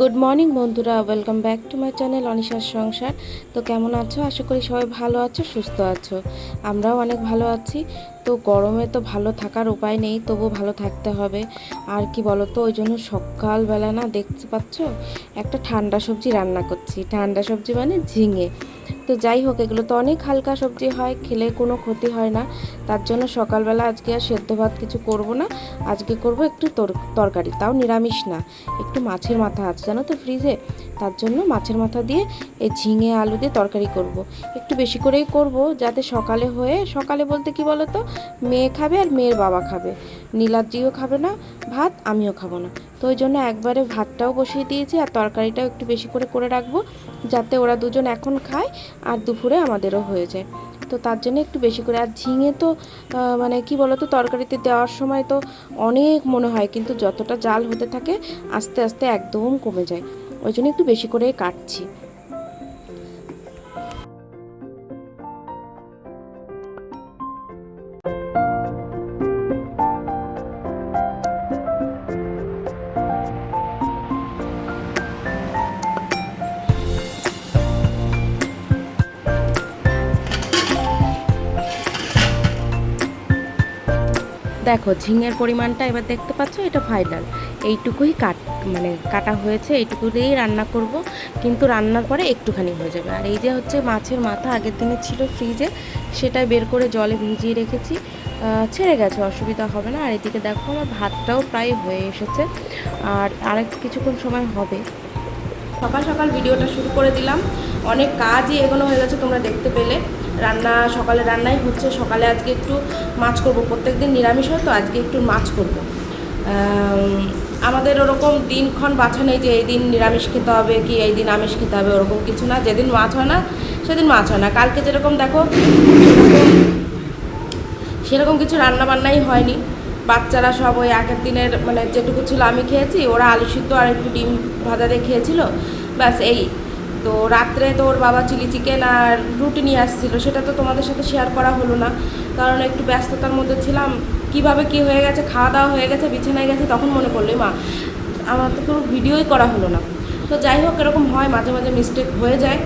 Good morning বন্ধুরা। Welcome back to my channel অনিশার সংসার। তো কেমন আছো? আশা করি সবাই ভালো আছো, সুস্থ আছো। আমরাও অনেক ভালো আছি। তো গরমে তো ভালো থাকার উপায় নেই তবু ভালো থাকতে হবে। আর কি বলো তো ওই জন্য সকালবেলা না, দেখতে পাচ্ছ? একটা ঠান্ডা সবজি রান্না করছি। ঠান্ডা সবজি মানে ঝিঙে। তো যাই হোক, এগুলো তো অনেক হালকা সবজি হয়, খেলে কোনো ক্ষতি হয় না। তার জন্য সকালবেলা আজকে আর সেদ্ধ ভাত কিছু করব না। আজকে করব একটু তরকারি, তাও নিরামিষ না। একটু মাছের মাথা আছে, জানো তো ফ্রিজে? তার জন্য মাছের মাথা দিয়ে এই ঝিঙে আলু দিয়ে তরকারি করব। একটু বেশি করেই করব, যাতে সকালে হয়ে, সকালে বলতে কি বলো তো মেয়ে খাবে আর মেয়ের বাবা খাবে। নীলাদ্রিও খাবে না, ভাত আমিও খাব না। তো ওই জন্য একবারে ভাতটাও বসিয়ে দিয়েছি, আর তরকারিটাও একটু বেশি করে করে রাখব, যাতে ওরা দুজন এখন খায় আর দুপুরে আমাদেরও হয়ে যায় তো তার জন্য একটু বেশি করে। আর ঝিঙে তো মানে কি বলতো, তরকারিতে দেওয়ার সময় তো অনেক মনে হয়, কিন্তু যতটা জাল হতে থাকে, আস্তে আস্তে একদম কমে যায়। ওই জন্য একটু বেশি করে কাটছি। দেখো, ঝিঙের পরিমাণটা এবার দেখতে পাচ্ছ, এটা ফাইনাল এইটুকুই কাট মানে কাটা হয়েছে এইটুকু দিয়েই রান্না করব, কিন্তু রান্নার পরে একটুখানি হয়ে যাবে। আর এই যে হচ্ছে মাছের মাথা, আগের দিনে ছিল ফ্রিজে সেটা বের করে জলে ভিজিয়ে রেখেছি। ছেড়ে গেছে, অসুবিধা হবে না। আর এদিকে দেখো, আমার ভাতটাও প্রায় হয়ে এসেছে। আর আরেক কিছুক্ষণ সময় হবে। সকাল সকাল ভিডিওটা শুরু করে দিলাম। অনেক কাজই এগোনো হয়ে গেছে তোমরা দেখতে পেলে। রান্না, সকালে রান্নাই হচ্ছে। সকালে আজকে একটু মাছ করব। প্রত্যেক দিন নিরামিষ হয়, তো আজকে একটু মাছ করব। আমাদের ওরকম দিনক্ষণ বাছা নেই যে এই দিন নিরামিষ খেতে হবে কি, এই দিন আমিষ খেতে হবে, ওরকম কিছু না। যেদিন মাছ হয় না, সেদিন মাছ হয় না। কালকে যেরকম দেখো, সেরকম কিছু রান্না বান্নাই হয়নি। বাচ্চারা সব ওই আগের দিনের মানে যেটুকু ছিল আমি খেয়েছি, ওরা আলু সিদ্ধ আর একটু ডিম ভাজা দিয়ে খেয়েছিল। ব্যাস, এই তো রাত্রে তো ওর বাবা চিলি চিকেন আর রুটি নিয়ে আসছিল, সেটা তো তোমাদের সাথে শেয়ার করা হলো না। কারণ একটু ব্যস্ততার মধ্যে ছিলাম, কীভাবে কি হয়ে গেছে, খাওয়া দাওয়া হয়ে গেছে, বিছানায় গেছে, তখন মনে পড়ল মা, আমার তো কোনো ভিডিওই করা হলো না। তো যাই হোক, এরকম হয়, মাঝে মাঝে মিস্টেক হয়ে যায়।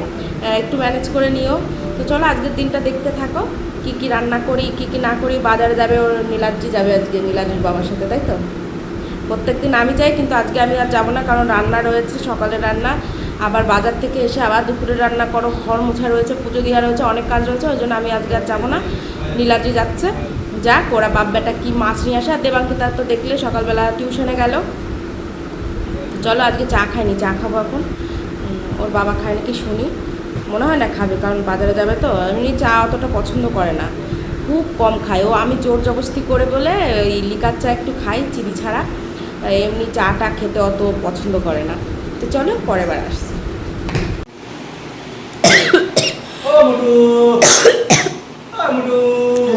একটু ম্যানেজ করে নিও। তো চলো, আজকের দিনটা দেখতে থাকো, কি কি রান্না করি, কি কি না করি, বাজারে যাবে ওর নীলাদ্রি যাবে আজকে, নীলাদ্রির বাবার সাথে, তাই তো? প্রত্যেক দিন আমি যাই, কিন্তু আজকে আমি আর যাব না, কারণ রান্না রয়েছে সকালের রান্না। আবার বাজার থেকে এসে আবার দুপুরে রান্না করো, ঘর মোছা রয়েছে, পুজো দেওয়া রয়েছে, অনেক কাজ রয়েছে, ওই জন্য আমি আজকে আর যাব না। নীলাদ্রি যাচ্ছে, যাক, ওরা বাপ বেটা কি মাছ নিয়ে আসে, আর দেবাঙ্কিতা তো দেখলে সকালবেলা টিউশনে গেল। চলো আজকে চা খাইনি, চা খাব এখন। ওর বাবা খায় নাকি শুনি। মনে হয় না খাবে, কারণ বাজারে যাবে তো, এমনি চা অতটা পছন্দ করে না। খুব কম খায়। ও আমি জোর জবস্তি করে বলে ওই লিকার চা একটু খাই, চিনি ছাড়া। এমনি চাটা খেতে অত পছন্দ করে না। তো চলো পরের বার আসছি ও মুটু ও মুটু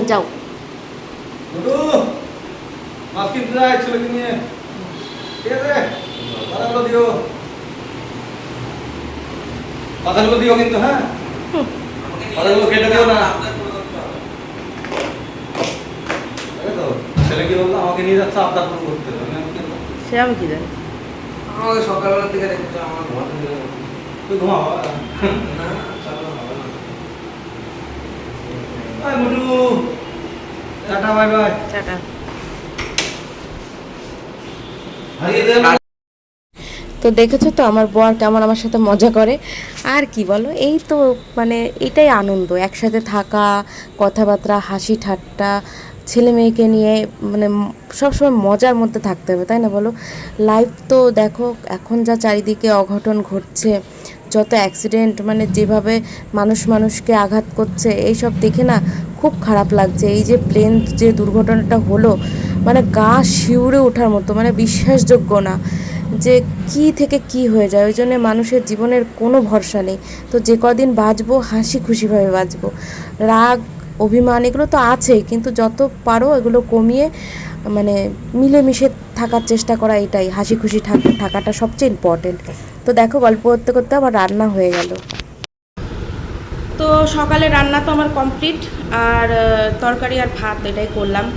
যাও মাছ কিনতে যায় ছেলেকে নিয়ে ঠিক আছে পাতাগুলো দিও কিন্তু হ্যাঁ পাতাগুলো কেটে দিও না ছেলে কি বলল আমাকে নিয়ে যাচ্ছে আবদার করতে কি বলব? সে আমি কি জানি আমাকে সকালবেলা থেকে দেখতে আমার ঘুমাতে তুই ঘুমা বাবা। না, সকালে হবে না। মুটু টাটা বাই বাই। টাটা। হারিয়ে দে তো দেখেছ তো আমার বর কেমন আমার সাথে মজা করে। আর কি বলো এই তো মানে এটাই আনন্দ একসাথে থাকা কথাবার্তা হাসি ঠাট্টা ছেলে মেয়েকে নিয়ে মানে সবসময় মজার মধ্যে থাকতে হবে তাই না বলো? লাইফ তো দেখো এখন যা চারিদিকে অঘটন ঘটছে যত অ্যাক্সিডেন্ট মানে যেভাবে মানুষ মানুষকে আঘাত করছে, এইসব দেখে না খুব খারাপ লাগছে। এই যে প্লেন যে দুর্ঘটনাটা হলো মানে গা শিউরে ওঠার মতো মানে বিশ্বাসযোগ্য না যে কি থেকে কি হয়ে যায়। ওই জন্যে মানুষের জীবনের কোনো ভরসা নেই। তো যে কদিন বাঁচবো, হাসি খুশিভাবে বাঁচবো। রাগ অভিমান, এগুলো তো আছেই, কিন্তু যত পারো এগুলো কমিয়ে মানে মিলেমিশে থাকার চেষ্টা করা এটাই হাসি খুশি থাক- থাকাটা সবচেয়ে ইম্পর্টেন্ট তো দেখো, গল্প করতে করতে আমার রান্না হয়ে গেল। তো সকালে রান্না তো আমার কমপ্লিট আর তরকারি আর ভাত এটাই করলাম।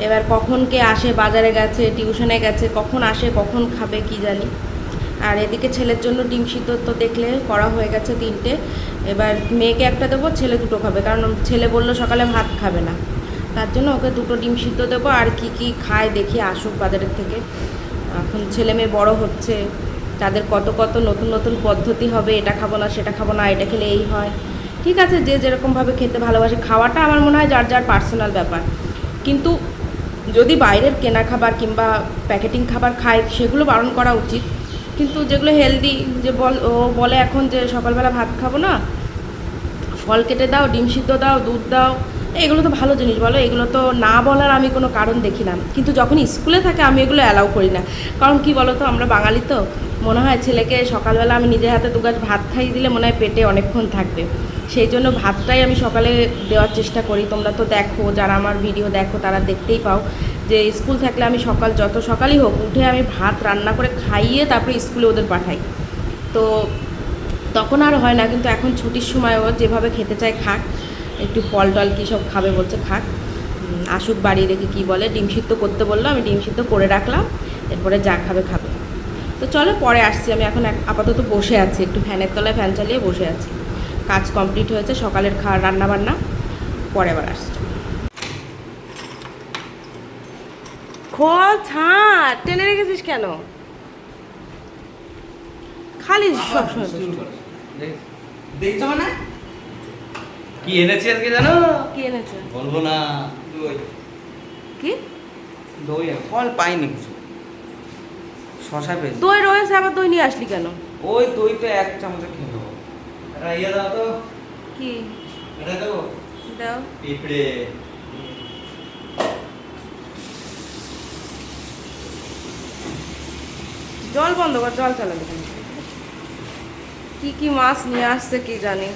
এবার কখন কে আসে, বাজারে গেছে টিউশনে গেছে, কখন আসে, কখন খাবে, কি জানি। আর এদিকে ছেলের জন্য ডিম সিদ্ধ তো দেখলে করা হয়ে গেছে তিনটে। এবার মেয়েকে একটা দেবো, ছেলে দুটো খাবে। কারণ ছেলে বলল সকালে ভাত খাবে না। তার জন্য ওকে দুটো ডিম সিদ্ধ দেবো আর কি কি খায় দেখি আসুক বাজারের থেকে। এখন ছেলে মেয়ে বড় হচ্ছে, তাদের কত কত নতুন নতুন পদ্ধতি হবে, এটা খাব না, সেটা খাব না, এটা খেলে এই হয়। ঠিক আছে, যে যেরকমভাবে খেতে ভালোবাসে, খাওয়াটা আমার মনে হয় যার যার পার্সোনাল ব্যাপার। কিন্তু যদি বাইরের কেনা খাবার কিংবা প্যাকেটিং খাবার খায়, সেগুলো বারণ করা উচিত। কিন্তু যেগুলো হেলদি যে বল ও বলে এখন যে সকালবেলা ভাত খাব না, ফল কেটে দাও, ডিম সিদ্ধ দাও, দুধ দাও, এগুলো তো ভালো জিনিস বলো, এগুলো তো না বলার আমি কোনো কারণ দেখি না। কিন্তু যখন স্কুলে থাকে আমি এগুলো অ্যালাউ করি না। কারণ কি বলো তো, আমরা বাঙালি তো, মনে হয় ছেলেকে সকালবেলা আমি নিজের হাতে দু গাছ ভাত খাইয়ে দিলে মনে হয় পেটে অনেকক্ষণ থাকবে। সেই জন্য ভাতটাই আমি সকালে দেওয়ার চেষ্টা করি। তোমরা তো দেখো, যারা আমার ভিডিও দেখো, তারা দেখতেই পাও। যে স্কুল থাকলে আমি সকাল যত সকালই হোক উঠে আমি ভাত রান্না করে খাইয়ে তারপরে স্কুলে ওদের পাঠাই। তো তখন আর হয় না, কিন্তু এখন ছুটির সময় ও যেভাবে খেতে চায় খাক, একটু ফল টল কী সব খাবে বলছে খাক। আসুক বাড়ি রেখে কী বলে, ডিম সিদ্ধ করতে বলল, আমি ডিম সিদ্ধ করে রাখলাম, এরপরে যা খাবে খাবে। তো চলো পরে আসছি, আমি এখন আপাতত বসে আছি, একটু ফ্যানের তলায় ফ্যান চালিয়ে বসে আছি। কাজ কমপ্লিট হয়েছে, সকালের খাওয়া রান্না বান্না পরে আবার আসছি। খোল ছাড় টেনে রেখেছিস কেন? খালি দেখছ মানে। কি এনেছি আজকে জানো? কি এনেছে? বলব না। দই। কি? দই ফল পাইনি কিছু। শশা পেয়েছি দই রয়েছে আবার দই নিয়ে আসলি কেন? ওই দই তো এক চামচে খেয়ে নেব। এটা ইয়ে দাও তো। কি? এটা দেবো? দাও। পিঁপড়ে। জল বন্ধ কর জল চালাবে কেন কি কি মাছ নিয়ে আসছে কি জানি।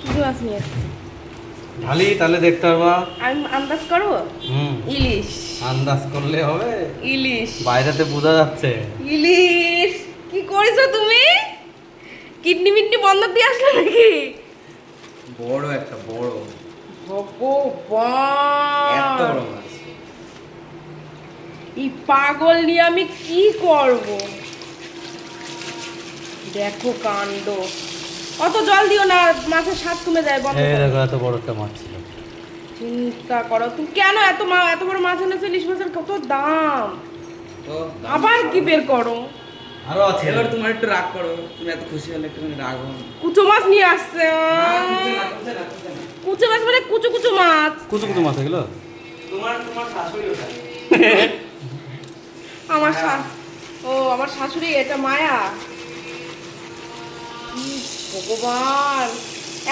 কি কি মাছ নিয়ে আসছে? ঢালি তাহলে দেখতে পারবা। আমি আন্দাজ হুম। ইলিশ। আন্দাজ করলে হবে। ইলিশ। বাইরেতে বোঝা যাচ্ছে। ইলিশ। কি করেছ তুমি? কিডনি মিডনি বন্ধ দিয়ে আসলে নাকি? বড় একটা বড়। এত বড় মাছ। এই পাগল নিয়ে আমি কি করব? দেখো কাণ্ড। অত জল দিও না মাছের স্বাদ কমে যায় বন্ধ এই দেখো এত বড় একটা মাছ ছিল। চিন্তা করো তুমি কেন এত মা এত বড় মাছ এনেছো? ইলিশ মাছের কত দাম? আবার কি বের করো? আরও আছে। এবার তোমার একটু রাগ করো তুমি এত খুশি হলে একটু রাগ হো কুচো মাছ নিয়ে আসছে। কুচো মাছ মানে কুচো কুচো মাছ। কুচু কুচু মাছ এগুলো? তোমার তোমার শাশুড়ি ওটা। আমার ও আমার শাশুড়ি এটা মায়া। ভগবান।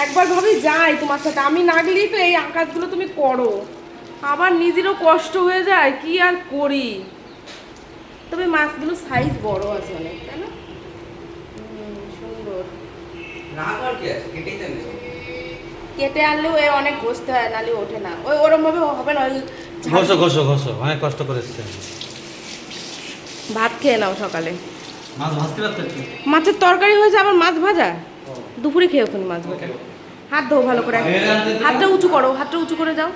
একবার ভাবি যাই তোমার সাথে। আমি না গেলেই তো এই কাজগুলো তুমি করো। আবার নিজেরও কষ্ট হয়ে যায় কি আর করি? তবে মাছগুলো সাইজ বড় আছে অনেক তাই না? সুন্দর। রাগ আর কি আছে? কেটেই জানিস কেটে আনলেও এ অনেক ঘষতে হয় নাহলে ওঠে না। ওই ওরম ভাবে হবে না ওই ঘষো ঘষো ঘষো অনেক কষ্ট করে এসছে। ভাত খেয়ে নাও সকালে। মাছ ভাজতে পারতো মাছের তরকারি হয়েছে আবার মাছ ভাজা? দুপুরে খেয়ে ওখানে মাছ ভাজা। হাত ধো ভালো করে। হাতটা উঁচু করো হাতটা উঁচু করে যাও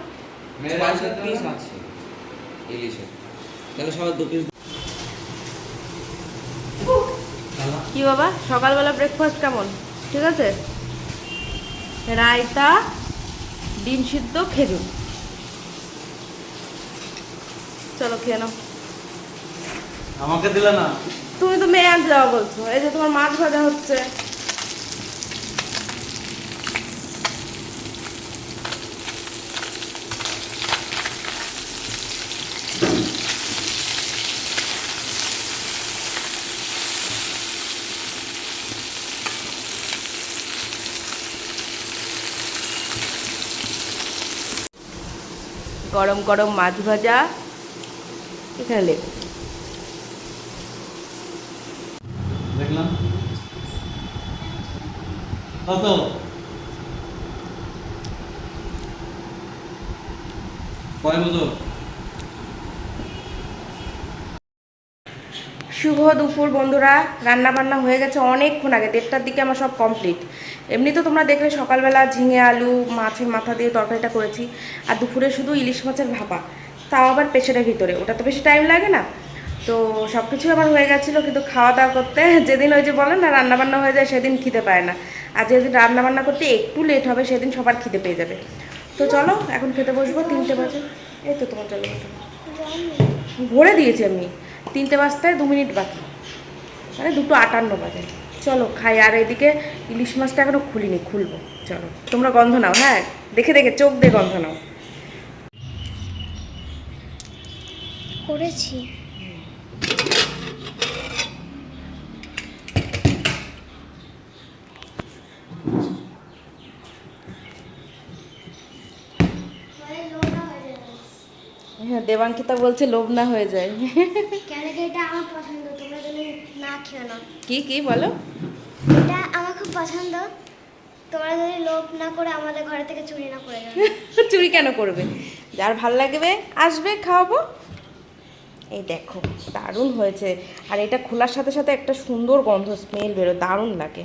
কি বাবা সকালবেলা ব্রেকফাস্ট কেমন? ঠিক আছে? রায়তা ডিম সিদ্ধ খেজুর। চলো খেয়ে নাও। আমাকে দিলে না। তুমি তো মেয়ে আনতে যাওয়া বলছো। এই যে তোমার মাছ ভাজা হচ্ছে। গরম গরম মাছ ভাজা। এখানে লেবু। দেখলাম। কত? কয় বছর? শুভ দুপুর বন্ধুরা রান্না বান্না হয়ে গেছে অনেকক্ষণ আগে দেড়টার দিকে আমার সব কমপ্লিট এমনি তো তোমরা দেখলে সকালবেলা ঝিঙে আলু, মাছের মাথা দিয়ে তরকারিটা করেছি, আর দুপুরে শুধু ইলিশ মাছের ভাপা। তাও আবার প্রেশারের ভিতরে, ওটা তো বেশি টাইম লাগে না। তো সব কিছুই আমার হয়ে গেছিল, কিন্তু খাওয়া দাওয়া করতে যেদিন ওই যে বলেন না, রান্নাবান্না হয়ে যায় সেদিন খিদে পায় না। আর যেদিন রান্নাবান্না করতে একটু লেট হবে, সেদিন সবার খিদে পেয়ে যাবে। তো চলো, এখন খেতে বসবো, তিনটে বাজে। এই তো তোমার চলো ভরে দিয়েছি আমি। তিনটে বাজতে দু মিনিট বাকি। মানে দুটো আটান্ন বাজে। চলো খাই। আর এদিকে ইলিশ মাছটা এখনও খুলিনি খুলবো। চলো। তোমরা গন্ধ নাও হ্যাঁ? দেখে দেখে চোখ দিয়ে গন্ধ নাও। করেছি। হ্যাঁ দেবাঙ্কিতা বলছে লোভ না হয়ে যায়। কেন কি এটা আমার পছন্দ? তোমরা না খেও না। কি কি বলো? খুব পছন্দ? তোমরা যদি লোভ না করে আমাদের ঘরে থেকে চুরি না করে চুরি কেন করবে? যার ভালো লাগবে, আসবে, খাওয়াবো। এই দেখো, দারুণ হয়েছে। আর এটা খোলার সাথে সাথে একটা সুন্দর গন্ধ স্মেল বেরো দারুণ লাগে।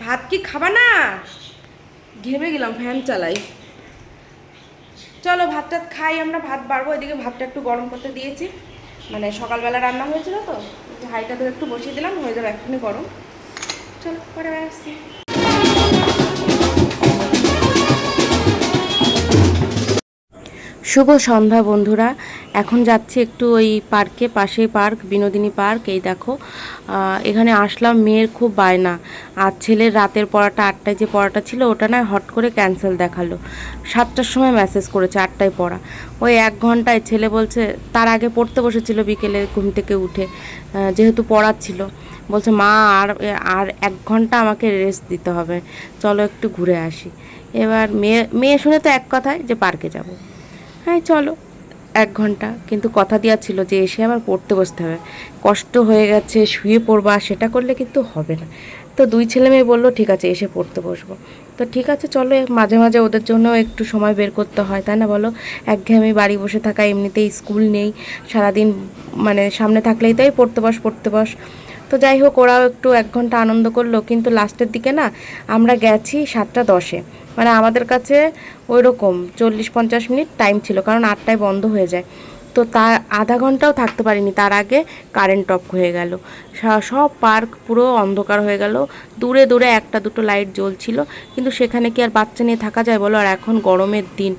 ভাত কি খাবা না? ঘেমে গেলাম ফ্যান চালাই। চলো ভাত টাত খাই, আমরা ভাত বাড়বো। এদিকে ভাতটা একটু গরম করতে দিয়েছি। মানে সকালবেলা রান্না হয়েছিল তো। হাইটা ধরে একটু বসিয়ে দিলাম হয়ে যাবে এক্ষুনি গরম। চলো পরে আসছি। শুভ সন্ধ্যা, বন্ধুরা। এখন যাচ্ছি একটু ওই পার্কে, পাশেই পার্ক, বিনোদিনী পার্ক, এই দেখো। এখানে আসলাম, মেয়ের খুব বায়না। আর ছেলের রাতের পড়াটা, আটটায় যে পড়াটা ছিল, ওটা না হট করে ক্যান্সেল দেখাল। সাতটার সময় মেসেজ করেছে, আটটায় পড়া। ওই এক ঘন্টায় ছেলে বলছে, তার আগে পড়তে বসেছিল বিকেলে ঘুম থেকে উঠে। যেহেতু পড়াচ্ছিল। বলছে, মা, আর আর এক ঘণ্টা আমাকে রেস্ট দিতে হবে। চলো একটু ঘুরে আসি। এবার মেয়ে মেয়ে শুনে তো এক কথায় যে পার্কে যাব। হ্যাঁ চলো। এক ঘণ্টা। কিন্তু কথা দেওয়া ছিল যে এসে আবার পড়তে বসতে হবে। কষ্ট হয়ে গেছে, শুয়ে পড়বা, সেটা করলে কিন্তু হবে না। তো দুই ছেলে মেয়ে বলল, ঠিক আছে, এসে পড়তে বসবো। তো ঠিক আছে, চলো মাঝে মাঝে ওদের জন্য একটু সময় বের করতে হয়, তাই না বলো? একঘেয়েমি বাড়ি বসে থাকা, এমনিতেই স্কুল নেই। সারাদিন মানে সামনে থাকলেই তাই, পড়তে বস পড়তে বস। তো যাই হোক, ওরাও একটু এক ঘণ্টা আনন্দ করল। কিন্তু লাস্টের দিকে না, আমরা গেছি সাতটা দশে। মানে আমাদের কাছে ওই রকম চল্লিশ পঞ্চাশ মিনিট টাইম ছিল, কারণ আটটায় বন্ধ হয়ে যায়। তো তার আধা ঘন্টাও থাকতে পারিনি। তার আগে কারেন্ট অফ হয়ে গেল। সব পার্ক পুরো অন্ধকার হয়ে গেল। দূরে দূরে একটা দুটো লাইট জ্বলছিল, কিন্তু সেখানে কি আর বাচ্চা নিয়ে থাকা যায় বলো? আর এখন গরমের দিন।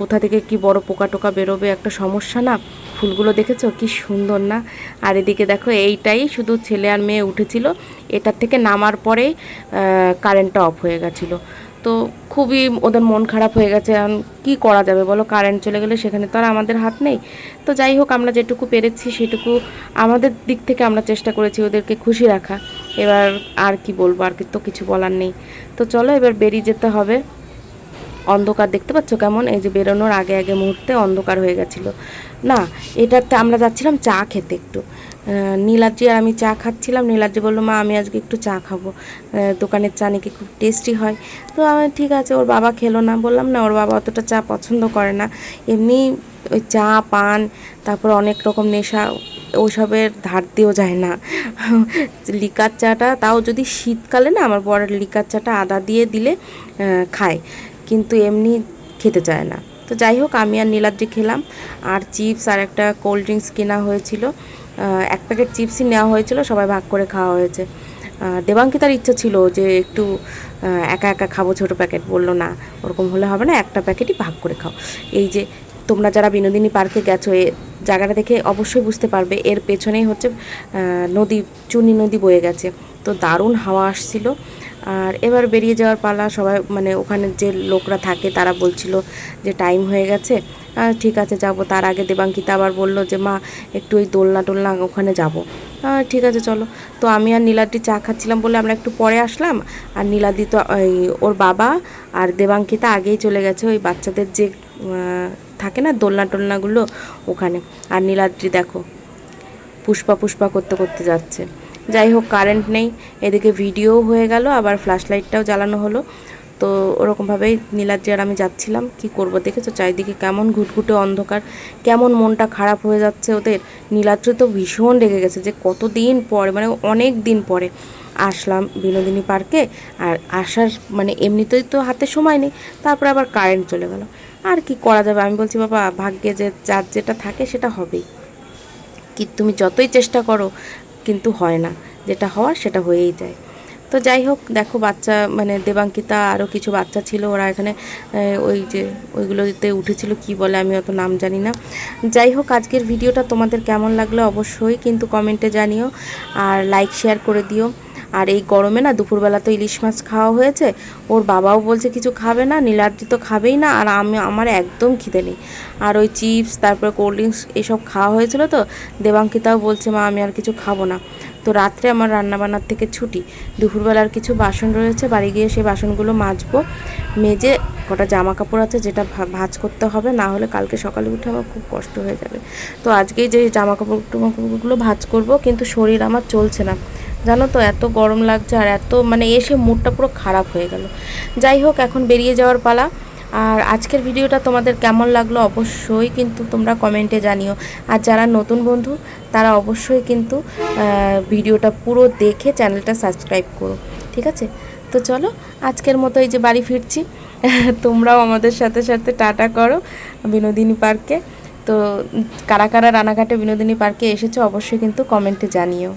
কোথা থেকে কি বড় পোকা টোকা বেরোবে? একটা সমস্যা না? ফুলগুলো দেখেছ? কি সুন্দর না? আর এদিকে দেখো, এইটাই শুধু ছেলে আর মেয়ে উঠেছিল। এটার থেকে নামার পরেই কারেন্টটা অফ হয়ে গেছিল। তো খুবই ওদের মন খারাপ হয়ে গেছে। এখন কী করা যাবে বলো? কারেন্ট চলে গেলে সেখানে তো আর আমাদের হাত নেই। তো যাই হোক, আমরা যেটুকু পেরেছি সেটুকু আমাদের দিক থেকে আমরা চেষ্টা করেছি ওদেরকে খুশি রাখা। এবার আর কি বলব? আর কি তো কিছু বলার নেই। তো চলো, এবার বেরিয়ে যেতে হবে। অন্ধকার দেখতে পাচ্ছ কেমন? এই যে বেরোনোর আগে আগে মুহূর্তে অন্ধকার হয়ে গেছিল। না, এটাতে আমরা যাচ্ছিলাম চা খেতে একটু। নীলাদ্রি আর আমি চা খাচ্ছিলাম। নীলাদ্রি বলল, মা, আমি আজকে একটু চা খাব। দোকানের চা নাকি খুব টেস্টি হয়। তো আমি ঠিক আছে, ওর বাবা খেলো না। বললাম, না, ওর বাবা অতটা চা পছন্দ করে না। এমনি ওই চা, পান, তারপর অনেক রকম নেশা ওসবের ধার দিয়েও যায় না। লিকার চাটা তাও যদি শীতকালে না, আমার বড় লিকার চাটা আদা দিয়ে দিলে খায়। কিন্তু এমনি খেতে চায় না। তো যাই হোক আমি আর নীলাদ্রি খেলাম। আর চিপস আর একটা কোল্ড ড্রিঙ্কস কেনা হয়েছিল। এক প্যাকেট চিপসই নেওয়া হয়েছিল সবাই ভাগ করে খাওয়া হয়েছে। আহ, দেবাঙ্কিতার ইচ্ছা ছিল যে একটু একা একা খাব ছোটো প্যাকেট। বলল না ওরকম হলে হবে না একটা প্যাকেটই ভাগ করে খাও। এই যে তোমরা যারা বিনোদিনী পার্কে গেছো এ জায়গাটা দেখে অবশ্যই বুঝতে পারবে এর পেছনেই হচ্ছে নদী চুনি নদী বয়ে গেছে। তো দারুণ হাওয়া আসছিল। আর এবার বেরিয়ে যাওয়ার পালা সবাই মানে ওখানে যে লোকরা থাকে তারা বলছিল যে টাইম হয়ে গেছে। ঠিক আছে, যাব। তার আগে দেবাঙ্কিতা আবার বলল যে, মা, একটু ওই দোলনা টোলনা ওখানে যাব। ঠিক আছে, চলো। তো আমি আর নীলাদ্রি চা খাচ্ছিলাম বলে আমরা একটু পরে আসলাম। আর নীলাদ্রি তো, ওই, ওর বাবা আর দেবাঙ্কিতা আগেই চলে গেছে ওই বাচ্চাদের যে থাকে না দোলনা টোলনাগুলো ওখানে। আর নীলাদ্রি দেখো, পুষ্পা পুষ্পা করতে করতে যাচ্ছে। যাই হোক কারেন্ট নেই। এদিকে ভিডিও হয়ে গেল, আবার ফ্ল্যাশ লাইটটাও জ্বালানো হলো। তো ওরকমভাবেই নীলাদ্রি আর আমি যাচ্ছিলাম, কি করব দেখেছ? চারিদিকে কেমন ঘুটঘুটে অন্ধকার, কেমন মনটা খারাপ হয়ে যাচ্ছে ওদের। নীলাদ্রি তো ভীষণ রেগে গেছে যে কতদিন পরে মানে অনেক দিন পরে আসলাম বিনোদিনী পার্কে। আর আসার মানে এমনিতেই তো হাতে সময় নেই, তারপরে আবার কারেন্ট চলে গেল। আর কি করা যাবে? আমি বলছি, বাবা, ভাগ্যে যে যার যেটা থাকে সেটা হবেই। কি তুমি যতই চেষ্টা করো কিন্তু হয় না। যেটা হওয়ার সেটা হয়েই যায়। তো যাই হোক, দেখো বাচ্চা মানে দেবাঙ্কিতা আরও কিছু বাচ্চা ছিল। ওরা এখানে ওই যে, ওইগুলোতে উঠেছিল। কি বলে আমি অত নাম জানি না। যাই হোক, আজকের ভিডিওটা তোমাদের কেমন লাগল অবশ্যই কিন্তু কমেন্টে জানিও। আর লাইক শেয়ার করে দিও। আর এই গরমে না দুপুরবেলা তো ইলিশ মাছ খাওয়া হয়েছে। ওর বাবাও বলছে কিছু খাবে না, নীলাদ্রি তো খাবেই না, আর আমি, আমার একদম খিদে নেই। আর ওই চিপস, তারপরে কোল্ড ড্রিঙ্কস এসব খাওয়া হয়েছিল তো, দেবাঙ্কিতাও বলছে, মা, আমি আর কিছু খাব না। তো রাত্রে আমার রান্নাবান্নার থেকে ছুটি। দুপুরবেলার কিছু বাসন রয়েছে, বাড়ি গিয়ে সেই বাসনগুলো মাজবো, মেজে কটা জামা কাপড় আছে যেটা ভাঁজ করতে হবে, না হলে কালকে সকালে উঠে আমার খুব কষ্ট হয়ে যাবে। তো আজকেই যে জামা কাপড় টামা কাপড়গুলো ভাজ করব, কিন্তু শরীর আমার চলছে না। জানো তো, এত গরম লাগছে আর এত মানে এসে মুডটা পুরো খারাপ হয়ে গেল। যাই হোক, এখন বেরিয়ে যাওয়ার পালা। আর আজকের ভিডিওটা তোমাদের কেমন লাগল অবশ্যই কিন্তু তোমরা কমেন্টে জানিও। আর যারা নতুন বন্ধু তারা অবশ্যই কিন্তু ভিডিওটা পুরো দেখে চ্যানেলটা সাবস্ক্রাইব করো ঠিক আছে? তো চলো আজকের মতো এই যে বাড়ি ফিরছি। তোমরাও আমাদের সাথে সাথে টাটা করো বিনোদিনী পার্কে। তো কারা কারা রানাঘাটে বিনোদিনী পার্কে এসেছ অবশ্যই কিন্তু কমেন্টে জানিও।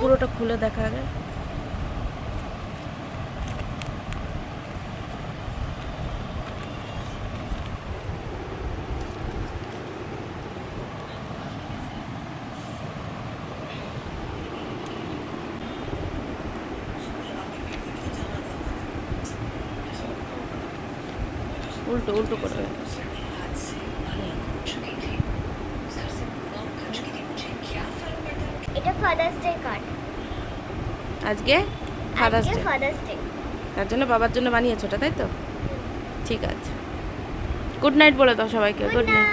পুরোটা খুলে দেখা আগে উল্টো উল্টো করে এটা ফাদার্স ডে কার্ড আজকে ফাদার্স ডে ফাদার্স ডে তার জন্য বাবার জন্য বানিয়েছো ওটা তাই তো? ঠিক আছে। গুড নাইট বলে দাও সবাইকে। Good night